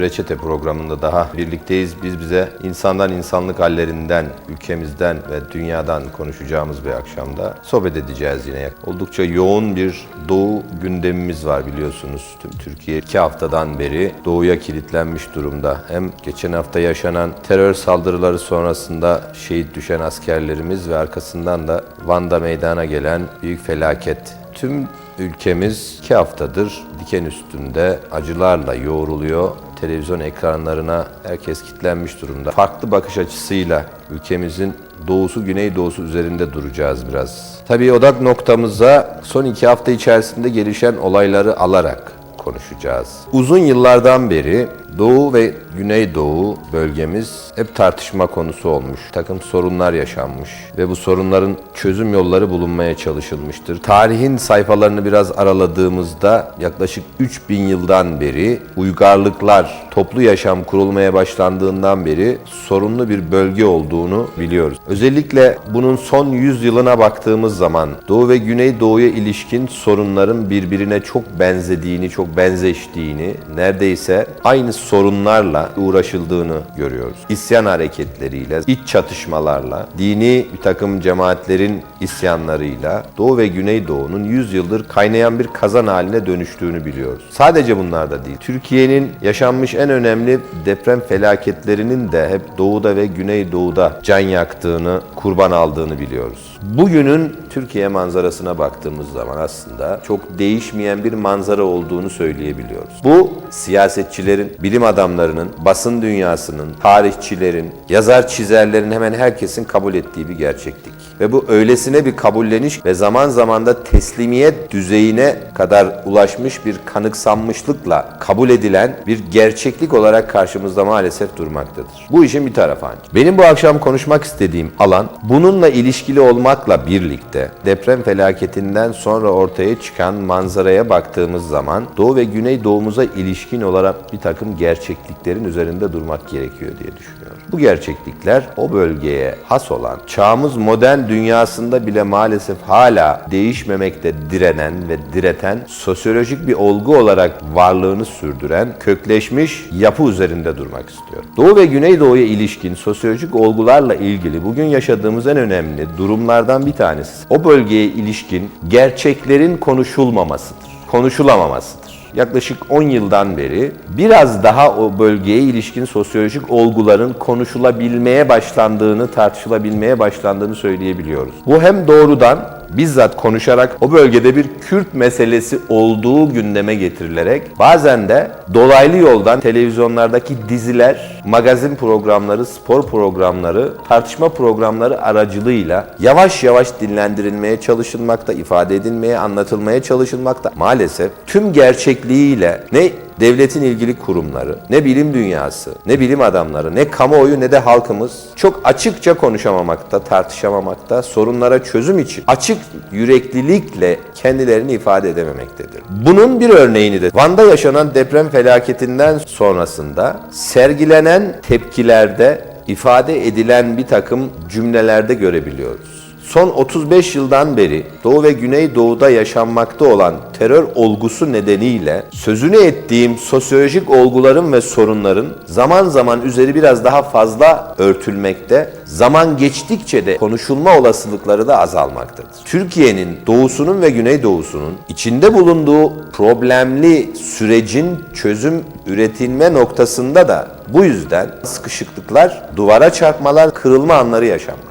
Reçete programında daha birlikteyiz. Biz bize insandan insanlık hallerinden, ülkemizden ve dünyadan konuşacağımız bir akşamda sohbet edeceğiz yine. Oldukça yoğun bir doğu gündemimiz var biliyorsunuz. Tüm Türkiye iki haftadan beri doğuya kilitlenmiş durumda. Hem geçen hafta yaşanan terör saldırıları sonrasında şehit düşen askerlerimiz ve arkasından da Van'da meydana gelen büyük felaket. Tüm ülkemiz iki haftadır diken üstünde acılarla yoğruluyor. Televizyon ekranlarına herkes kilitlenmiş durumda. Farklı bakış açısıyla ülkemizin doğusu güneydoğusu üzerinde duracağız biraz. Tabii odak noktamıza son iki hafta içerisinde gelişen olayları alarak konuşacağız. Uzun yıllardan beri Doğu ve Güneydoğu bölgemiz hep tartışma konusu olmuş. Takım sorunlar yaşanmış ve bu sorunların çözüm yolları bulunmaya çalışılmıştır. Tarihin sayfalarını biraz araladığımızda yaklaşık 3000 yıldan beri uygarlıklar, toplu yaşam kurulmaya başlandığından beri sorunlu bir bölge olduğunu biliyoruz. Özellikle bunun son 100 yılına baktığımız zaman Doğu ve Güneydoğu'ya ilişkin sorunların birbirine çok benzediğini, çok benzeştiğini, neredeyse aynı sorunlarla uğraşıldığını görüyoruz. İsyan hareketleriyle, iç çatışmalarla, dini bir takım cemaatlerin isyanlarıyla Doğu ve Güneydoğu'nun 100 yıldır kaynayan bir kazan haline dönüştüğünü biliyoruz. Sadece bunlar da değil. Türkiye'nin yaşanmış en önemli deprem felaketlerinin de hep Doğu'da ve Güneydoğu'da can yaktığını, kurban aldığını biliyoruz. Bugünün Türkiye manzarasına baktığımız zaman aslında çok değişmeyen bir manzara olduğunu söyleyebiliyoruz. Bu siyasetçilerin, bilim adamlarının, basın dünyasının, tarihçilerin, yazar çizerlerin hemen herkesin kabul ettiği bir gerçeklik. Ve bu öylesine bir kabulleniş ve zaman zaman da teslimiyet düzeyine kadar ulaşmış bir kanıksanmışlıkla kabul edilen bir gerçeklik olarak karşımızda maalesef durmaktadır. Bu işin bir tarafı ancak. Benim bu akşam konuşmak istediğim alan bununla ilişkili olmakla birlikte deprem felaketinden sonra ortaya çıkan manzaraya baktığımız zaman Doğu ve Güneydoğumuza ilişkin olarak bir takım gerçekliklerin üzerinde durmak gerekiyor diye düşünüyorum. Bu gerçeklikler o bölgeye has olan, çağımız modern dünyasında bile maalesef hala değişmemekte direnen ve direten, sosyolojik bir olgu olarak varlığını sürdüren, kökleşmiş yapı üzerinde durmak istiyorum. Doğu ve Güneydoğu'ya ilişkin sosyolojik olgularla ilgili bugün yaşadığımız en önemli durumlardan bir tanesi. O bölgeye ilişkin gerçeklerin konuşulmamasıdır, konuşulamamasıdır yaklaşık 10 yıldan beri biraz daha o bölgeye ilişkin sosyolojik olguların konuşulabilmeye başlandığını, tartışılabilmeye başlandığını söyleyebiliyoruz. Bu hem doğrudan bizzat konuşarak o bölgede bir Kürt meselesi olduğu gündeme getirilerek bazen de dolaylı yoldan televizyonlardaki diziler, magazin programları, spor programları, tartışma programları aracılığıyla yavaş yavaş dinlendirilmeye çalışılmakta, ifade edilmeye, anlatılmaya çalışılmakta. Maalesef tüm gerçekliğiyle ne devletin ilgili kurumları, ne bilim dünyası, ne bilim adamları, ne kamuoyu ne de halkımız çok açıkça konuşamamakta, tartışamamakta, sorunlara çözüm için açık yüreklilikle kendilerini ifade edememektedir. Bunun bir örneğini de Van'da yaşanan deprem felaketinden sonrasında sergilenen tepkilerde ifade edilen bir takım cümlelerde görebiliyoruz son 35 yıldan beri Doğu ve Güneydoğu'da yaşanmakta olan terör olgusu nedeniyle sözünü ettiğim sosyolojik olguların ve sorunların zaman zaman üzeri biraz daha fazla örtülmekte, zaman geçtikçe de konuşulma olasılıkları da azalmaktadır. Türkiye'nin doğusunun ve güneydoğusunun içinde bulunduğu problemli sürecin çözüm üretilme noktasında da bu yüzden sıkışıklıklar, duvara çarpmalar, kırılma anları yaşanmaktadır.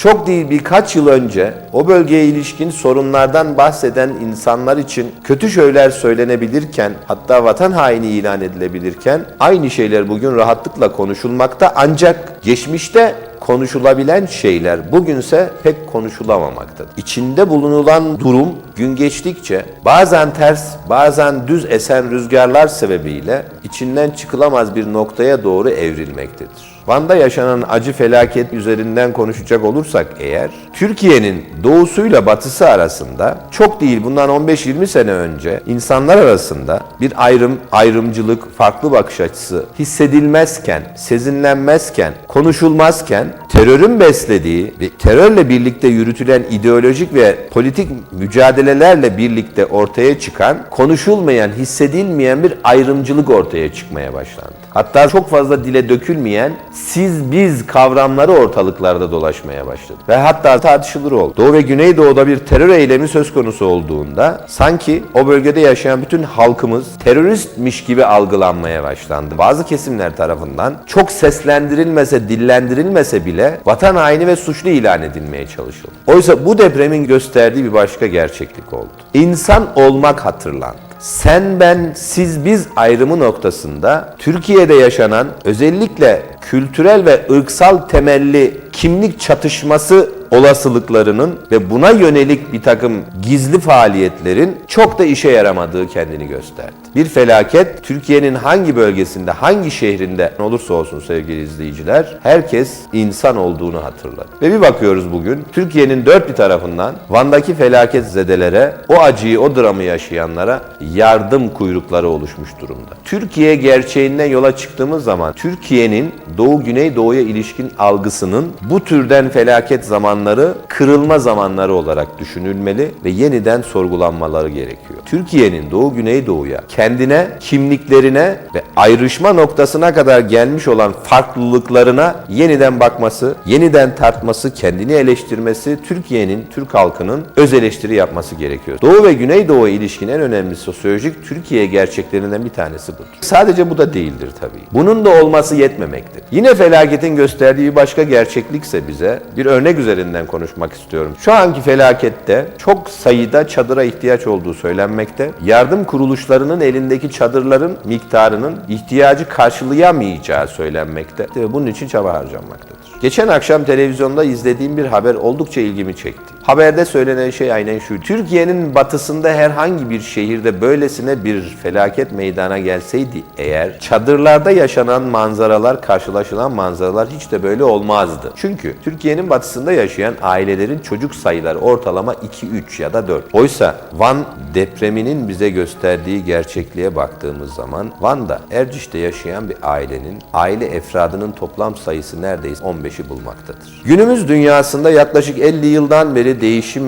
Çok değil birkaç yıl önce o bölgeye ilişkin sorunlardan bahseden insanlar için kötü şeyler söylenebilirken hatta vatan haini ilan edilebilirken aynı şeyler bugün rahatlıkla konuşulmakta ancak geçmişte konuşulabilen şeyler bugünse pek konuşulamamaktadır. İçinde bulunulan durum gün geçtikçe bazen ters, bazen düz esen rüzgarlar sebebiyle içinden çıkılamaz bir noktaya doğru evrilmektedir. Van'da yaşanan acı felaket üzerinden konuşacak olursak eğer, Türkiye'nin doğusuyla batısı arasında çok değil bundan 15-20 sene önce insanlar arasında bir ayrım, ayrımcılık, farklı bakış açısı hissedilmezken, sezinlenmezken, konuşulmazken terörün beslediği ve terörle birlikte yürütülen ideolojik ve politik mücadelelerle birlikte ortaya çıkan, konuşulmayan, hissedilmeyen bir ayrımcılık ortaya çıkmaya başlandı. Hatta çok fazla dile dökülmeyen siz biz kavramları ortalıklarda dolaşmaya başladı. Ve hatta tartışılır oldu. Doğu ve Güneydoğu'da bir terör eylemi söz konusu olduğunda sanki o bölgede yaşayan bütün halkımız teröristmiş gibi algılanmaya başlandı. Bazı kesimler tarafından çok seslendirilmese, dillendirilmese bile vatan haini ve suçlu ilan edilmeye çalışıldı. Oysa bu depremin gösterdiği bir başka gerçeklik oldu. İnsan olmak hatırlandı sen ben siz biz ayrımı noktasında Türkiye'de yaşanan özellikle kültürel ve ırksal temelli kimlik çatışması olasılıklarının ve buna yönelik bir takım gizli faaliyetlerin çok da işe yaramadığı kendini gösterdi. Bir felaket Türkiye'nin hangi bölgesinde, hangi şehrinde olursa olsun sevgili izleyiciler, herkes insan olduğunu hatırladı. Ve bir bakıyoruz bugün Türkiye'nin dört bir tarafından Van'daki felaket zedelere, o acıyı, o dramı yaşayanlara yardım kuyrukları oluşmuş durumda. Türkiye gerçeğinden yola çıktığımız zaman Türkiye'nin Doğu Güneydoğu'ya ilişkin algısının bu türden felaket zamanları kırılma zamanları olarak düşünülmeli ve yeniden sorgulanmaları gerekiyor. Türkiye'nin Doğu Güneydoğu'ya kendine, kimliklerine ve ayrışma noktasına kadar gelmiş olan farklılıklarına yeniden bakması, yeniden tartması, kendini eleştirmesi, Türkiye'nin, Türk halkının öz eleştiri yapması gerekiyor. Doğu ve Güneydoğu'ya ilişkin en önemli sosyolojik Türkiye gerçeklerinden bir tanesi budur. Sadece bu da değildir tabii. Bunun da olması yetmemektir. Yine felaketin gösterdiği bir başka gerçeklikse bize bir örnek üzerinden konuşmak istiyorum. Şu anki felakette çok sayıda çadıra ihtiyaç olduğu söylenmekte. Yardım kuruluşlarının elindeki çadırların miktarının ihtiyacı karşılayamayacağı söylenmekte ve bunun için çaba harcanmaktadır. Geçen akşam televizyonda izlediğim bir haber oldukça ilgimi çekti. Haberde söylenen şey aynen şu. Türkiye'nin batısında herhangi bir şehirde böylesine bir felaket meydana gelseydi eğer çadırlarda yaşanan manzaralar, karşılaşılan manzaralar hiç de böyle olmazdı. Çünkü Türkiye'nin batısında yaşayan ailelerin çocuk sayıları ortalama 2-3 ya da 4. Oysa Van depreminin bize gösterdiği gerçekliğe baktığımız zaman Van'da Erciş'te yaşayan bir ailenin aile efradının toplam sayısı neredeyse 15'i bulmaktadır. Günümüz dünyasında yaklaşık 50 yıldan beri değişim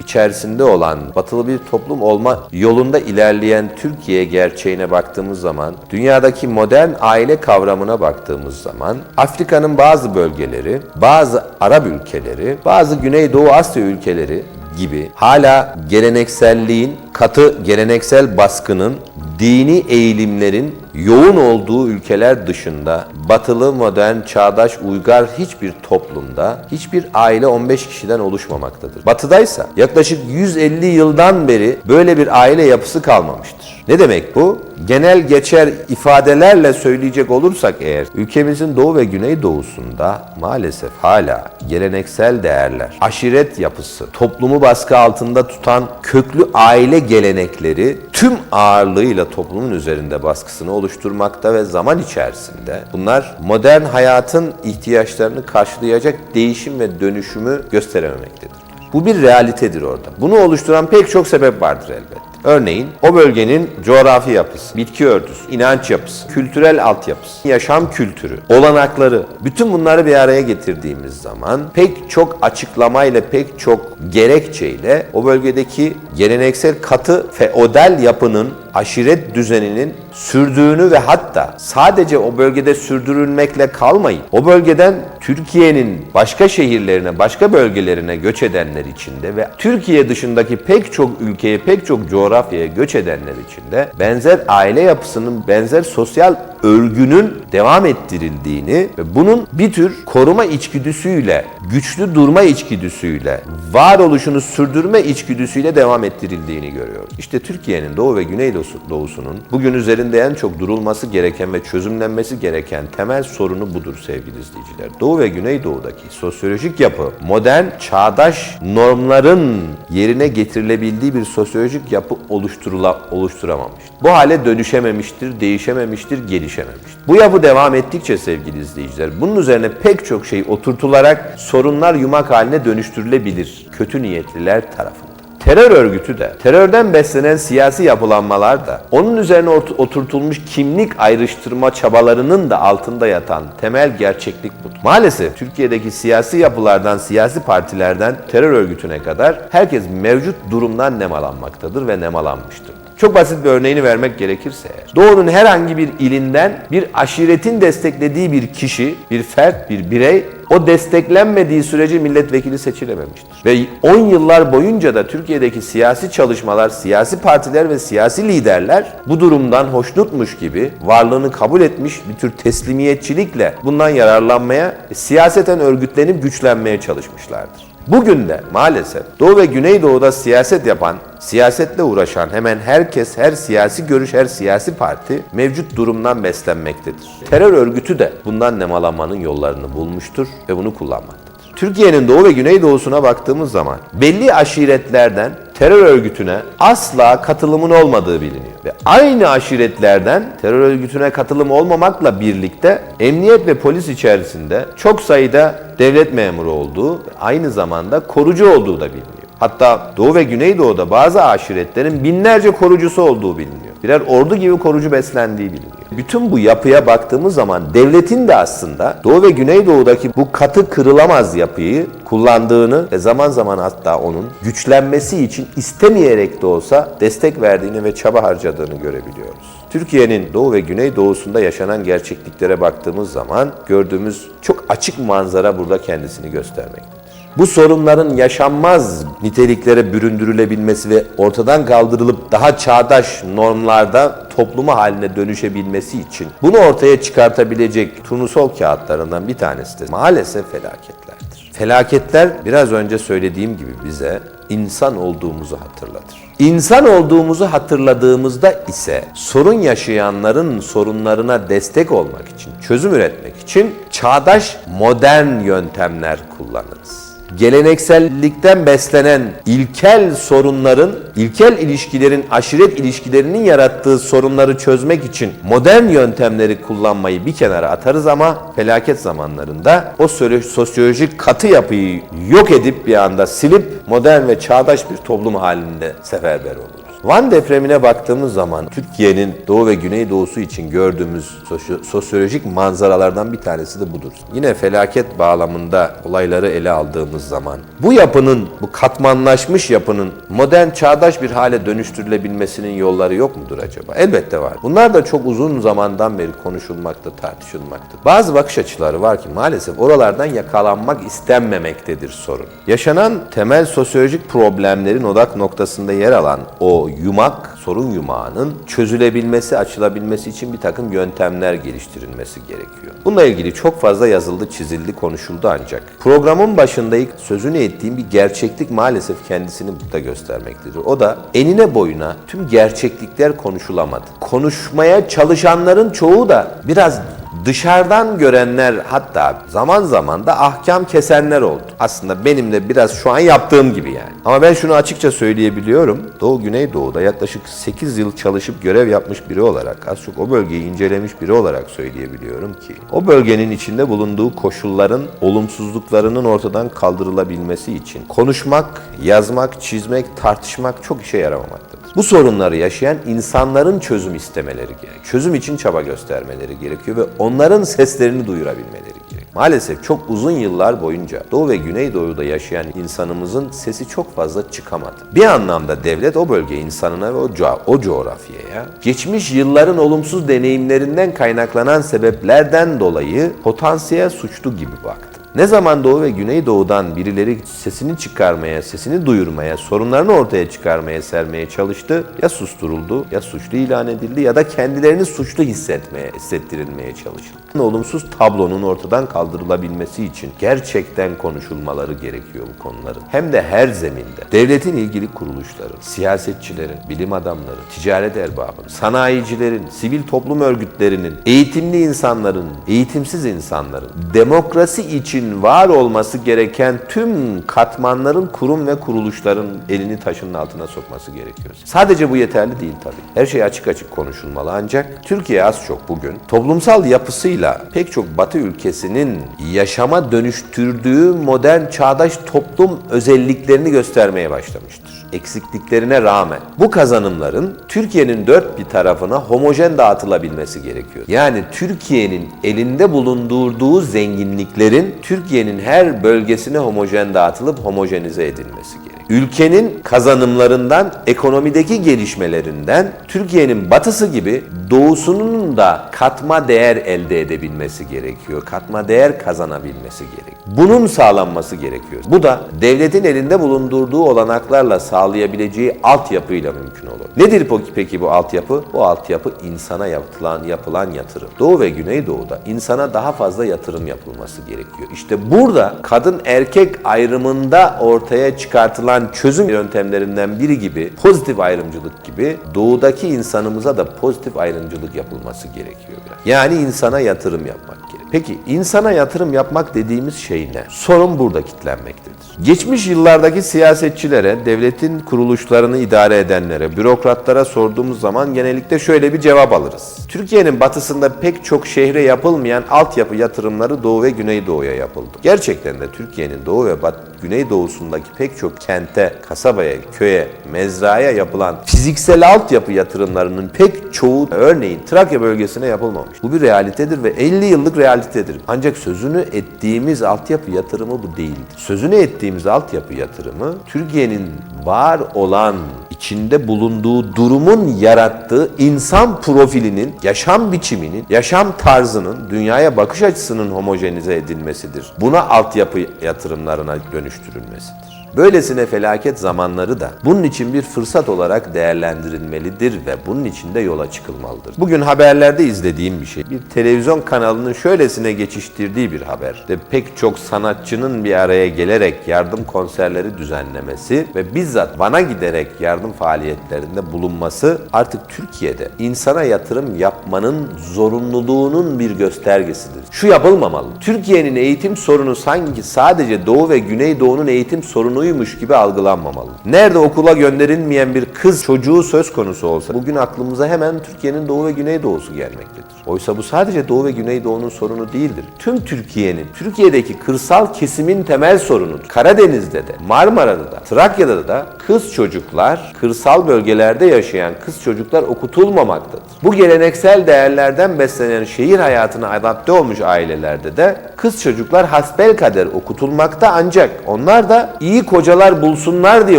içerisinde olan batılı bir toplum olma yolunda ilerleyen Türkiye gerçeğine baktığımız zaman, dünyadaki modern aile kavramına baktığımız zaman, Afrika'nın bazı bölgeleri, bazı Arap ülkeleri, bazı Güneydoğu Asya ülkeleri gibi hala gelenekselliğin, katı geleneksel baskının, dini eğilimlerin yoğun olduğu ülkeler dışında batılı, modern, çağdaş, uygar hiçbir toplumda hiçbir aile 15 kişiden oluşmamaktadır. Batıdaysa yaklaşık 150 yıldan beri böyle bir aile yapısı kalmamıştır. Ne demek bu? Genel geçer ifadelerle söyleyecek olursak eğer ülkemizin doğu ve güneydoğusunda maalesef hala geleneksel değerler, aşiret yapısı, toplumu baskı altında tutan köklü aile gelenekleri tüm ağırlığıyla toplumun üzerinde baskısını oluşturmakta ve zaman içerisinde bunlar modern hayatın ihtiyaçlarını karşılayacak değişim ve dönüşümü gösterememektedir. Bu bir realitedir orada. Bunu oluşturan pek çok sebep vardır elbette. Örneğin o bölgenin coğrafi yapısı, bitki örtüsü, inanç yapısı, kültürel altyapısı, yaşam kültürü, olanakları, bütün bunları bir araya getirdiğimiz zaman pek çok açıklamayla, pek çok gerekçeyle o bölgedeki geleneksel katı feodal yapının aşiret düzeninin sürdüğünü ve hatta sadece o bölgede sürdürülmekle kalmayıp o bölgeden Türkiye'nin başka şehirlerine, başka bölgelerine göç edenler içinde ve Türkiye dışındaki pek çok ülkeye, pek çok coğrafyaya göç edenler içinde benzer aile yapısının, benzer sosyal örgünün devam ettirildiğini ve bunun bir tür koruma içgüdüsüyle, güçlü durma içgüdüsüyle, varoluşunu sürdürme içgüdüsüyle devam ettirildiğini görüyoruz. İşte Türkiye'nin doğu ve güneydoğu Doğusunun bugün üzerinde en çok durulması gereken ve çözümlenmesi gereken temel sorunu budur sevgili izleyiciler. Doğu ve Güneydoğu'daki sosyolojik yapı modern, çağdaş normların yerine getirilebildiği bir sosyolojik yapı oluşturula, oluşturamamıştır. Bu hale dönüşememiştir, değişememiştir, gelişememiştir. Bu yapı devam ettikçe sevgili izleyiciler, bunun üzerine pek çok şey oturtularak sorunlar yumak haline dönüştürülebilir. Kötü niyetliler tarafından. Terör örgütü de, terörden beslenen siyasi yapılanmalar da, onun üzerine ot- oturtulmuş kimlik ayrıştırma çabalarının da altında yatan temel gerçeklik budur. Maalesef Türkiye'deki siyasi yapılardan, siyasi partilerden terör örgütüne kadar herkes mevcut durumdan nemalanmaktadır ve nemalanmıştır. Çok basit bir örneğini vermek gerekirse Doğu'nun herhangi bir ilinden bir aşiretin desteklediği bir kişi, bir fert, bir birey o desteklenmediği sürece milletvekili seçilememiştir. Ve 10 yıllar boyunca da Türkiye'deki siyasi çalışmalar, siyasi partiler ve siyasi liderler bu durumdan hoşnutmuş gibi varlığını kabul etmiş bir tür teslimiyetçilikle bundan yararlanmaya, siyaseten örgütlenip güçlenmeye çalışmışlardır. Bugün de maalesef Doğu ve Güneydoğu'da siyaset yapan, siyasetle uğraşan hemen herkes, her siyasi görüş, her siyasi parti mevcut durumdan beslenmektedir. Terör örgütü de bundan nemalanmanın yollarını bulmuştur ve bunu kullanmaktadır. Türkiye'nin doğu ve güneydoğusuna baktığımız zaman belli aşiretlerden terör örgütüne asla katılımın olmadığı biliniyor. Ve aynı aşiretlerden terör örgütüne katılım olmamakla birlikte emniyet ve polis içerisinde çok sayıda devlet memuru olduğu aynı zamanda korucu olduğu da biliniyor. Hatta Doğu ve Güneydoğu'da bazı aşiretlerin binlerce korucusu olduğu biliniyor. Birer ordu gibi korucu beslendiği biliniyor. Bütün bu yapıya baktığımız zaman devletin de aslında Doğu ve Güneydoğu'daki bu katı kırılamaz yapıyı kullandığını ve zaman zaman hatta onun güçlenmesi için istemeyerek de olsa destek verdiğini ve çaba harcadığını görebiliyoruz. Türkiye'nin doğu ve güneydoğusunda yaşanan gerçekliklere baktığımız zaman gördüğümüz çok açık manzara burada kendisini göstermektedir. Bu sorunların yaşanmaz niteliklere büründürülebilmesi ve ortadan kaldırılıp daha çağdaş normlarda topluma haline dönüşebilmesi için bunu ortaya çıkartabilecek turnusol kağıtlarından bir tanesi de maalesef felaketlerdir. Felaketler biraz önce söylediğim gibi bize insan olduğumuzu hatırlatır. İnsan olduğumuzu hatırladığımızda ise sorun yaşayanların sorunlarına destek olmak için, çözüm üretmek için çağdaş modern yöntemler kullanırız geleneksellikten beslenen ilkel sorunların, ilkel ilişkilerin, aşiret ilişkilerinin yarattığı sorunları çözmek için modern yöntemleri kullanmayı bir kenara atarız ama felaket zamanlarında o sosyolojik katı yapıyı yok edip bir anda silip modern ve çağdaş bir toplum halinde seferber oluruz. Van depremine baktığımız zaman Türkiye'nin doğu ve güneydoğusu için gördüğümüz sosyo- sosyolojik manzaralardan bir tanesi de budur. Yine felaket bağlamında olayları ele aldığımız zaman bu yapının, bu katmanlaşmış yapının modern çağdaş bir hale dönüştürülebilmesinin yolları yok mudur acaba? Elbette var. Bunlar da çok uzun zamandan beri konuşulmakta, tartışılmakta. Bazı bakış açıları var ki maalesef oralardan yakalanmak istenmemektedir sorun. Yaşanan temel sosyolojik problemlerin odak noktasında yer alan o yumak, sorun yumağının çözülebilmesi, açılabilmesi için bir takım yöntemler geliştirilmesi gerekiyor. Bununla ilgili çok fazla yazıldı, çizildi, konuşuldu ancak programın başında ilk sözünü ettiğim bir gerçeklik maalesef kendisini burada göstermektedir. O da enine boyuna tüm gerçeklikler konuşulamadı. Konuşmaya çalışanların çoğu da biraz dışarıdan görenler hatta zaman zaman da ahkam kesenler oldu. Aslında benim de biraz şu an yaptığım gibi yani. Ama ben şunu açıkça söyleyebiliyorum. Doğu Güneydoğu'da yaklaşık 8 yıl çalışıp görev yapmış biri olarak, az çok o bölgeyi incelemiş biri olarak söyleyebiliyorum ki o bölgenin içinde bulunduğu koşulların olumsuzluklarının ortadan kaldırılabilmesi için konuşmak, yazmak, çizmek, tartışmak çok işe yaramamaktadır. Bu sorunları yaşayan insanların çözüm istemeleri gerek. Çözüm için çaba göstermeleri gerekiyor ve onların seslerini duyurabilmeleri gerek. Maalesef çok uzun yıllar boyunca Doğu ve Güneydoğu'da yaşayan insanımızın sesi çok fazla çıkamadı. Bir anlamda devlet o bölge insanına ve o, co- o coğrafyaya geçmiş yılların olumsuz deneyimlerinden kaynaklanan sebeplerden dolayı potansiyel suçlu gibi baktı. Ne zaman Doğu ve Güneydoğu'dan birileri sesini çıkarmaya, sesini duyurmaya, sorunlarını ortaya çıkarmaya, sermeye çalıştı, ya susturuldu, ya suçlu ilan edildi ya da kendilerini suçlu hissetmeye, hissettirilmeye çalışıldı. Olumsuz tablonun ortadan kaldırılabilmesi için gerçekten konuşulmaları gerekiyor bu konuların. Hem de her zeminde. Devletin ilgili kuruluşları, siyasetçilerin, bilim adamları, ticaret erbabının, sanayicilerin, sivil toplum örgütlerinin, eğitimli insanların, eğitimsiz insanların, demokrasi için var olması gereken tüm katmanların, kurum ve kuruluşların elini taşın altına sokması gerekiyor. Sadece bu yeterli değil tabii. Her şey açık açık konuşulmalı ancak Türkiye az çok bugün toplumsal yapısıyla pek çok Batı ülkesinin yaşama dönüştürdüğü modern çağdaş toplum özelliklerini göstermeye başlamıştır. Eksikliklerine rağmen bu kazanımların Türkiye'nin dört bir tarafına homojen dağıtılabilmesi gerekiyor. Yani Türkiye'nin elinde bulundurduğu zenginliklerin Türkiye'nin her bölgesine homojen dağıtılıp homojenize edilmesi gerekiyor. Ülkenin kazanımlarından, ekonomideki gelişmelerinden Türkiye'nin batısı gibi doğusunun da katma değer elde edebilmesi gerekiyor. Katma değer kazanabilmesi gerekiyor. Bunun sağlanması gerekiyor. Bu da devletin elinde bulundurduğu olanaklarla sağlayabileceği altyapıyla mümkün olur. Nedir peki- bu altyapı? Bu altyapı insana yapılan yapılan yatırım. Doğu ve Güneydoğu'da insana daha fazla yatırım yapılması gerekiyor. İşte burada kadın erkek ayrımında ortaya çıkartılan çözüm yöntemlerinden biri gibi pozitif ayrımcılık gibi doğudaki insanımıza da pozitif ayrımcılık yapılması gerekiyor biraz. Yani insana yatırım yapmak. Peki insana yatırım yapmak dediğimiz şey ne? Sorun burada kitlenmektedir. Geçmiş yıllardaki siyasetçilere, devletin kuruluşlarını idare edenlere, bürokratlara sorduğumuz zaman genellikle şöyle bir cevap alırız. Türkiye'nin batısında pek çok şehre yapılmayan altyapı yatırımları Doğu ve Güneydoğu'ya yapıldı. Gerçekten de Türkiye'nin Doğu ve Bat Güneydoğu'sundaki pek çok kente, kasabaya, köye, mezraya yapılan fiziksel altyapı yatırımlarının pek çoğu örneğin Trakya bölgesine yapılmamış. Bu bir realitedir ve 50 yıllık realitedir. Ancak sözünü ettiğimiz altyapı yatırımı bu değildir. Sözünü ettiğimiz altyapı yatırımı Türkiye'nin var olan içinde bulunduğu durumun yarattığı insan profilinin, yaşam biçiminin, yaşam tarzının, dünyaya bakış açısının homojenize edilmesidir. Buna altyapı yatırımlarına dönüştürülmesidir. Böylesine felaket zamanları da bunun için bir fırsat olarak değerlendirilmelidir ve bunun için de yola çıkılmalıdır. Bugün haberlerde izlediğim bir şey. Bir televizyon kanalının şöylesine geçiştirdiği bir haber. İşte pek çok sanatçının bir araya gelerek yardım konserleri düzenlemesi ve bizzat bana giderek yardım faaliyetlerinde bulunması artık Türkiye'de insana yatırım yapmanın zorunluluğunun bir göstergesidir. Şu yapılmamalı. Türkiye'nin eğitim sorunu sanki sadece Doğu ve Güneydoğu'nun eğitim sorunuymuş gibi algılanmamalı. Nerede okula gönderilmeyen bir kız çocuğu söz konusu olsa bugün aklımıza hemen Türkiye'nin Doğu ve Güneydoğu'su gelmektedir. Oysa bu sadece Doğu ve Güneydoğu'nun sorunu değildir. Tüm Türkiye'nin, Türkiye'deki kırsal kesimin temel sorunudur. Karadeniz'de de, Marmara'da da, Trakya'da da kız çocuklar, kırsal bölgelerde yaşayan kız çocuklar okutulmamaktadır. Bu geleneksel değerlerden beslenen şehir hayatına adapte olmuş ailelerde de kız çocuklar hasbelkader okutulmakta ancak onlar da iyi kocalar bulsunlar diye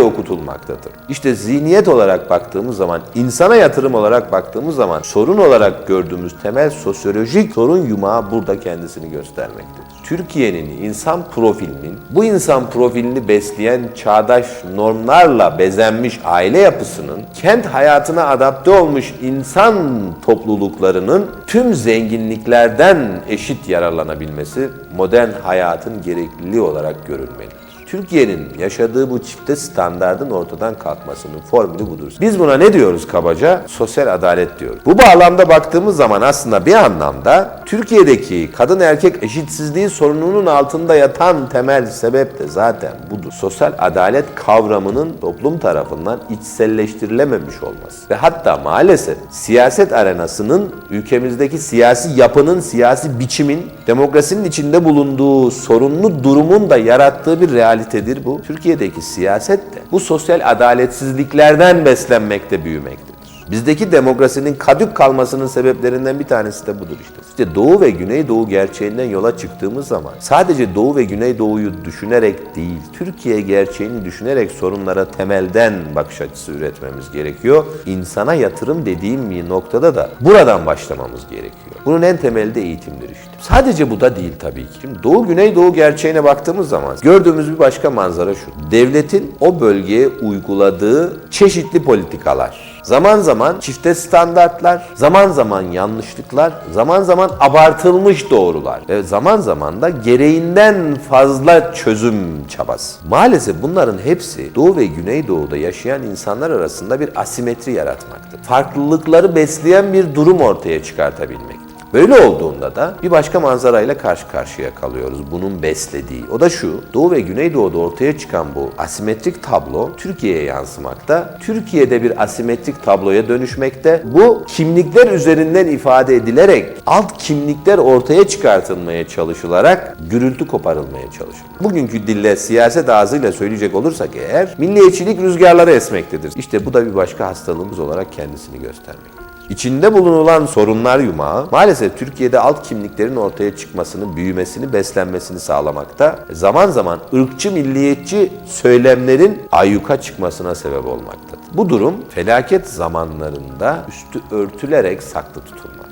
okutulmaktadır. İşte zihniyet olarak baktığımız zaman, insana yatırım olarak baktığımız zaman sorun olarak gördüğümüz temel sosyolojik sorun yumağı burada kendisini göstermektedir. Türkiye'nin insan profilinin, bu insan profilini besleyen çağdaş normlarla bezenmiş aile yapısının, kent hayatına adapte olmuş insan topluluklarının tüm zenginliklerden eşit yararlanabilmesi modern hayatın gerekliliği olarak görülmelidir. Türkiye'nin yaşadığı bu çifte standardın ortadan kalkmasının formülü budur. Biz buna ne diyoruz kabaca? Sosyal adalet diyoruz. Bu bağlamda baktığımız zaman aslında bir anlamda Türkiye'deki kadın erkek eşitsizliği sorununun altında yatan temel sebep de zaten budur. Sosyal adalet kavramının toplum tarafından içselleştirilememiş olması. Ve hatta maalesef siyaset arenasının ülkemizdeki siyasi yapının, siyasi biçimin, demokrasinin içinde bulunduğu sorunlu durumun da yarattığı bir realitedir bu. Türkiye'deki siyaset de bu sosyal adaletsizliklerden beslenmekte, büyümektedir. Bizdeki demokrasinin kadük kalmasının sebeplerinden bir tanesi de budur işte. İşte Doğu ve Güneydoğu gerçeğinden yola çıktığımız zaman sadece Doğu ve Güneydoğu'yu düşünerek değil, Türkiye gerçeğini düşünerek sorunlara temelden bakış açısı üretmemiz gerekiyor. İnsana yatırım dediğim bir noktada da buradan başlamamız gerekiyor. Bunun en temeli de eğitimdir işte. Sadece bu da değil tabii ki. Şimdi Doğu Güneydoğu gerçeğine baktığımız zaman gördüğümüz bir başka manzara şu. Devletin o bölgeye uyguladığı çeşitli politikalar. Zaman zaman çifte standartlar, zaman zaman yanlışlıklar, zaman zaman abartılmış doğrular ve zaman zaman da gereğinden fazla çözüm çabası. Maalesef bunların hepsi Doğu ve Güneydoğu'da yaşayan insanlar arasında bir asimetri yaratmaktadır. Farklılıkları besleyen bir durum ortaya çıkartabilmek. Böyle olduğunda da bir başka manzarayla karşı karşıya kalıyoruz bunun beslediği. O da şu, Doğu ve Güneydoğu'da ortaya çıkan bu asimetrik tablo Türkiye'ye yansımakta. Türkiye'de bir asimetrik tabloya dönüşmekte. Bu kimlikler üzerinden ifade edilerek alt kimlikler ortaya çıkartılmaya çalışılarak gürültü koparılmaya çalışılıyor. Bugünkü dille siyaset ağzıyla söyleyecek olursak eğer milliyetçilik rüzgarları esmektedir. İşte bu da bir başka hastalığımız olarak kendisini göstermektedir. İçinde bulunulan sorunlar yumağı maalesef Türkiye'de alt kimliklerin ortaya çıkmasını, büyümesini, beslenmesini sağlamakta. Zaman zaman ırkçı milliyetçi söylemlerin ayyuka çıkmasına sebep olmaktadır. Bu durum felaket zamanlarında üstü örtülerek saklı tutulmaktadır.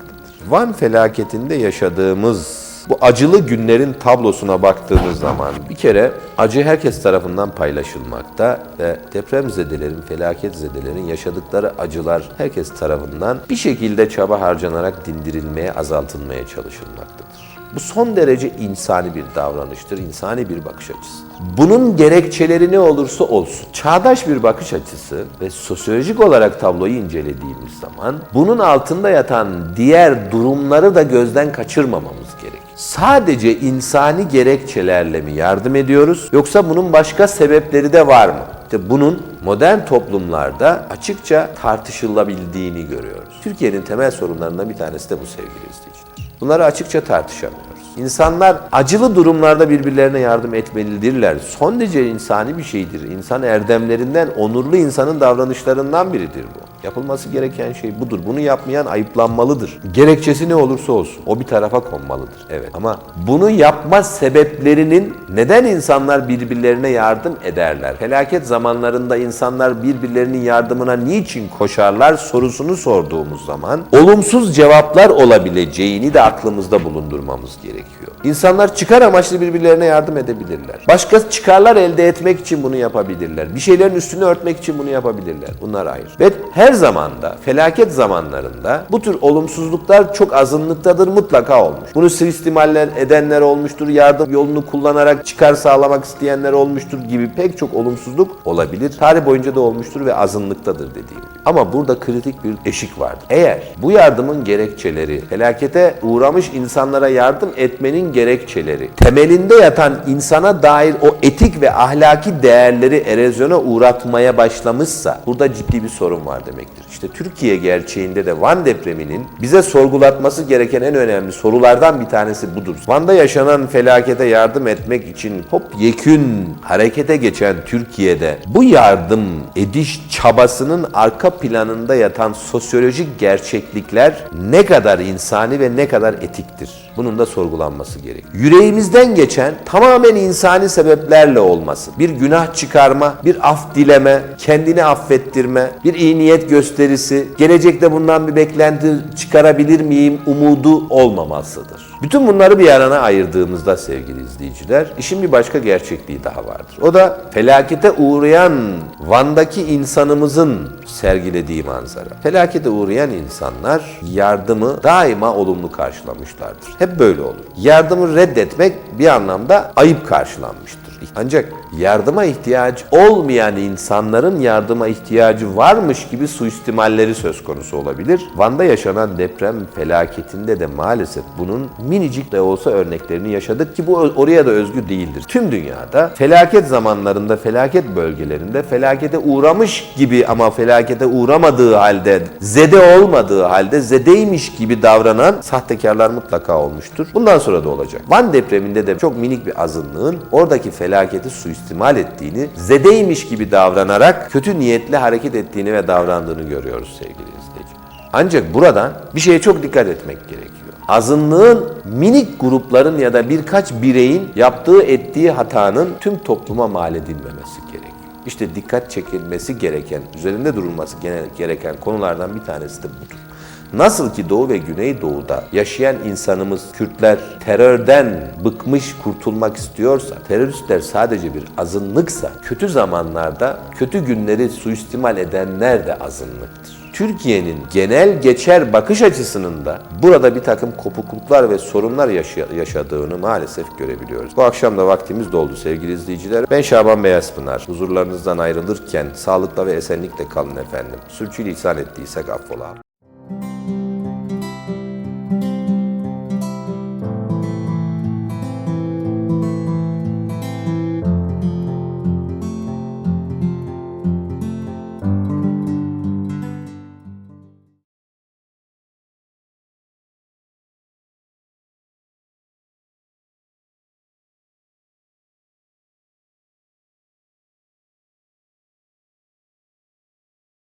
Van felaketinde yaşadığımız bu acılı günlerin tablosuna baktığımız zaman bir kere acı herkes tarafından paylaşılmakta ve depremzedelerin, felaketzedelerin yaşadıkları acılar herkes tarafından bir şekilde çaba harcanarak dindirilmeye, azaltılmaya çalışılmaktadır. Bu son derece insani bir davranıştır, insani bir bakış açısı. Bunun gerekçeleri ne olursa olsun, çağdaş bir bakış açısı ve sosyolojik olarak tabloyu incelediğimiz zaman bunun altında yatan diğer durumları da gözden kaçırmamamız. Sadece insani gerekçelerle mi yardım ediyoruz yoksa bunun başka sebepleri de var mı? İşte bunun modern toplumlarda açıkça tartışılabildiğini görüyoruz. Türkiye'nin temel sorunlarından bir tanesi de bu sevgili izleyiciler. Bunları açıkça tartışamıyoruz. İnsanlar acılı durumlarda birbirlerine yardım etmelidirler. Son derece insani bir şeydir. İnsan erdemlerinden, onurlu insanın davranışlarından biridir bu. Yapılması gereken şey budur. Bunu yapmayan ayıplanmalıdır. Gerekçesi ne olursa olsun. O bir tarafa konmalıdır. Evet. Ama bunu yapma sebeplerinin neden insanlar birbirlerine yardım ederler? Felaket zamanlarında insanlar birbirlerinin yardımına niçin koşarlar sorusunu sorduğumuz zaman olumsuz cevaplar olabileceğini de aklımızda bulundurmamız gerekiyor. İnsanlar çıkar amaçlı birbirlerine yardım edebilirler. Başka çıkarlar elde etmek için bunu yapabilirler. Bir şeylerin üstünü örtmek için bunu yapabilirler. Bunlar ayrı. Ve her zamanda, felaket zamanlarında bu tür olumsuzluklar çok azınlıktadır mutlaka olmuş. Bunu suistimal edenler olmuştur, yardım yolunu kullanarak çıkar sağlamak isteyenler olmuştur gibi pek çok olumsuzluk olabilir. Tarih boyunca da olmuştur ve azınlıktadır dediğim. Ama burada kritik bir eşik vardır. Eğer bu yardımın gerekçeleri, felakete uğramış insanlara yardım etmenin gerekçeleri, temelinde yatan insana dair o etik ve ahlaki değerleri erozyona uğratmaya başlamışsa burada ciddi bir sorun var demektir. İşte Türkiye gerçeğinde de Van depreminin bize sorgulatması gereken en önemli sorulardan bir tanesi budur. Van'da yaşanan felakete yardım etmek için hop yekün harekete geçen Türkiye'de bu yardım ediş çabasının arka planında yatan sosyolojik gerçeklikler ne kadar insani ve ne kadar etiktir? Bunun da sorgulanması gerek. Yüreğimizden geçen tamamen insani sebeplerle olması, bir günah çıkarma, bir af dileme, kendini affettirme, bir iyi niyet gösterisi, gelecekte bundan bir beklenti çıkarabilir miyim umudu olmamasıdır. Bütün bunları bir yana ayırdığımızda sevgili izleyiciler, işin bir başka gerçekliği daha vardır. O da felakete uğrayan Van'daki insanımızın sergilediği manzara. Felakete uğrayan insanlar yardımı daima olumlu karşılamışlardır. Hep böyle olur. Yardımı reddetmek bir anlamda ayıp karşılanmıştır. Ancak yardıma ihtiyacı olmayan insanların yardıma ihtiyacı varmış gibi suistimalleri söz konusu olabilir. Van'da yaşanan deprem felaketinde de maalesef bunun minicik de olsa örneklerini yaşadık ki bu oraya da özgü değildir. Tüm dünyada felaket zamanlarında, felaket bölgelerinde felakete uğramış gibi ama felakete uğramadığı halde, zede olmadığı halde zedeymiş gibi davranan sahtekarlar mutlaka olmuştur. Bundan sonra da olacak. Van depreminde de çok minik bir azınlığın oradaki felaketi suistimal ettiğini, zedeymiş gibi davranarak kötü niyetli hareket ettiğini ve davrandığını görüyoruz sevgili izleyiciler. Ancak buradan bir şeye çok dikkat etmek gerekiyor. Azınlığın minik grupların ya da birkaç bireyin yaptığı ettiği hatanın tüm topluma mal edilmemesi gerekiyor. İşte dikkat çekilmesi gereken, üzerinde durulması gereken konulardan bir tanesi de budur. Nasıl ki Doğu ve Güneydoğu'da yaşayan insanımız Kürtler terörden bıkmış kurtulmak istiyorsa, teröristler sadece bir azınlıksa, kötü zamanlarda kötü günleri suistimal edenler de azınlıktır. Türkiye'nin genel geçer bakış açısının da burada bir takım kopukluklar ve sorunlar yaşa- yaşadığını maalesef görebiliyoruz. Bu akşam da vaktimiz doldu sevgili izleyiciler. Ben Şaban Beyazpınar. Huzurlarınızdan ayrılırken sağlıkla ve esenlikle kalın efendim. Sürçülisan ettiysek affola.